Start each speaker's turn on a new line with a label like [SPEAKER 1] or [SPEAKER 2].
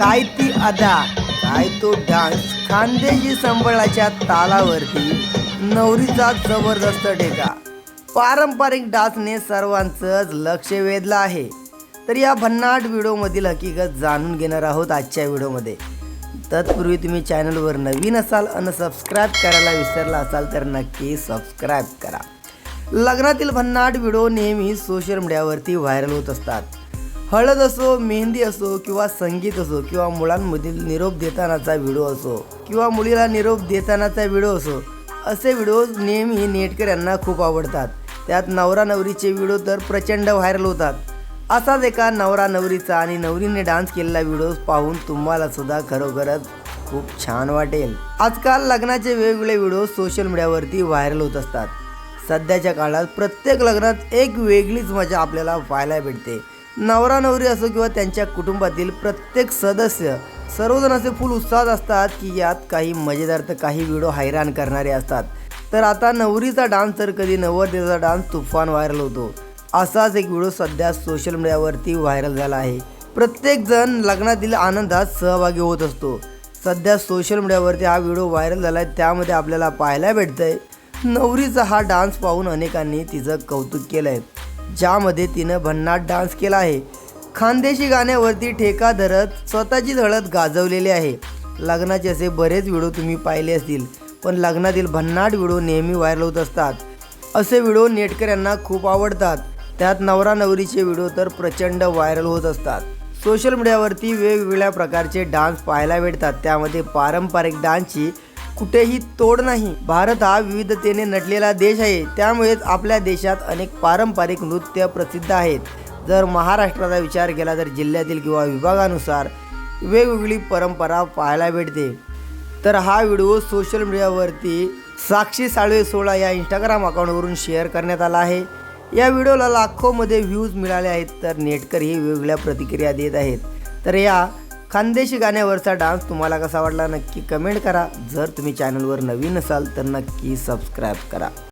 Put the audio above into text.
[SPEAKER 1] काय ती अदा? काय तो डान्स? खांदेजी संबळाच्या तालावरती नवरीचा जबरदस्त ठेका. पारंपरिक डान्सने सर्वांचंच लक्ष वेधलं आहे. तर या भन्नाट व्हिडिओमधील हकीकत जाणून घेणार आहोत आजच्या व्हिडिओमध्ये. तत्पूर्वी तुम्ही चॅनलवर नवीन असाल आणि सबस्क्राईब करायला विसरला असाल तर नक्की सबस्क्राईब करा. लग्नातील भन्नाट व्हिडिओ नेहमी सोशल मीडियावरती व्हायरल होत असतात. हळद असो मेहंदी असो किंवा संगीत असो किंवा मुलांमधील निरोप देतानाचा व्हिडिओ असो किंवा मुलीला निरोप देतानाचा व्हिडिओ असो असे व्हिडिओ नेहमी नेटकऱ्यांना खूप आवडतात. त्यात नवरा नवरीचे व्हिडिओ तर प्रचंड व्हायरल होतात. असाच एका नवरा नवरीचा आणि नवरीने डान्स केलेला व्हिडिओ पाहून तुम्हाला सुद्धा खरोखरच खूप छान वाटेल. आजकाल लग्नाचे वेगवेगळे व्हिडिओ सोशल मीडियावरती व्हायरल होत असतात. सध्याच्या काळात प्रत्येक लग्नात एक वेगळीच मजा आपल्याला पाहायला भेटते. नवरा नवरी असो किंवा त्यांच्या कुटुंबातील प्रत्येक सदस्य सर्वजण असे फुल उत्साहात असतात की यात काही मजेदार तर काही व्हिडिओ हैराण करणारे असतात. तर आता नवरीचा डान्स तर कधी नवरदेवाचा डान्स तुफान व्हायरल होतो. असाच एक व्हिडिओ सध्या सोशल मीडियावरती व्हायरल झाला आहे. प्रत्येकजण लग्नातील आनंदात सहभागी होत असतो. सध्या सोशल मीडियावरती हा व्हिडिओ व्हायरल झाला आहे त्यामध्ये आपल्याला पाहायला भेटतंय. नवरीचा हा डान्स पाहून अनेकांनी तिचं कौतुक केलं आहे ज्यामध्ये तिनं भन्नाट डान्स केला आहे. खानदेशी गाण्यावरती ठेका धरत स्वतःचीच हळद गाजवलेली आहे. लग्नाचे असे बरेच व्हिडिओ तुम्ही पाहिले असतील पण लग्नातील भन्नाट व्हिडिओ नेहमी व्हायरल होत असतात. असे व्हिडिओ नेटकऱ्यांना खूप आवडतात. त्यात नवरा नवरीचे व्हिडिओ तर प्रचंड व्हायरल होत असतात. सोशल मीडियावरती वेगवेगळ्या प्रकारचे डान्स पाहायला भेटतात. त्यामध्ये पारंपरिक डान्सची कुठेही तोड नाही. भारत हा विविधतेने नटलेला देश आहे. त्यामुळेच आपल्या देशात अनेक पारंपरिक नृत्य प्रसिद्ध आहेत. जर महाराष्ट्राचा विचार केला तर जिल्ह्यातील किंवा विभागानुसार वेगवेगळी परंपरा पाहायला भेटते. तर हा व्हिडिओ सोशल मीडियावरती साक्षी साळवे सोळा या इंस्टाग्राम अकाउंटवरून शेअर करण्यात आला आहे. या व्हिडिओला लाखोमध्ये व्ह्यूज मिळाले आहेत तर नेटकरी वेगवेगळ्या प्रतिक्रिया देत आहेत. तर या खानदेशी गाण्यावरचा डान्स तुम्हाला कसा वाटला नक्की कमेंट करा. जर तुम्ही चॅनलवर नवीन असाल तर नक्की सबस्क्राईब करा.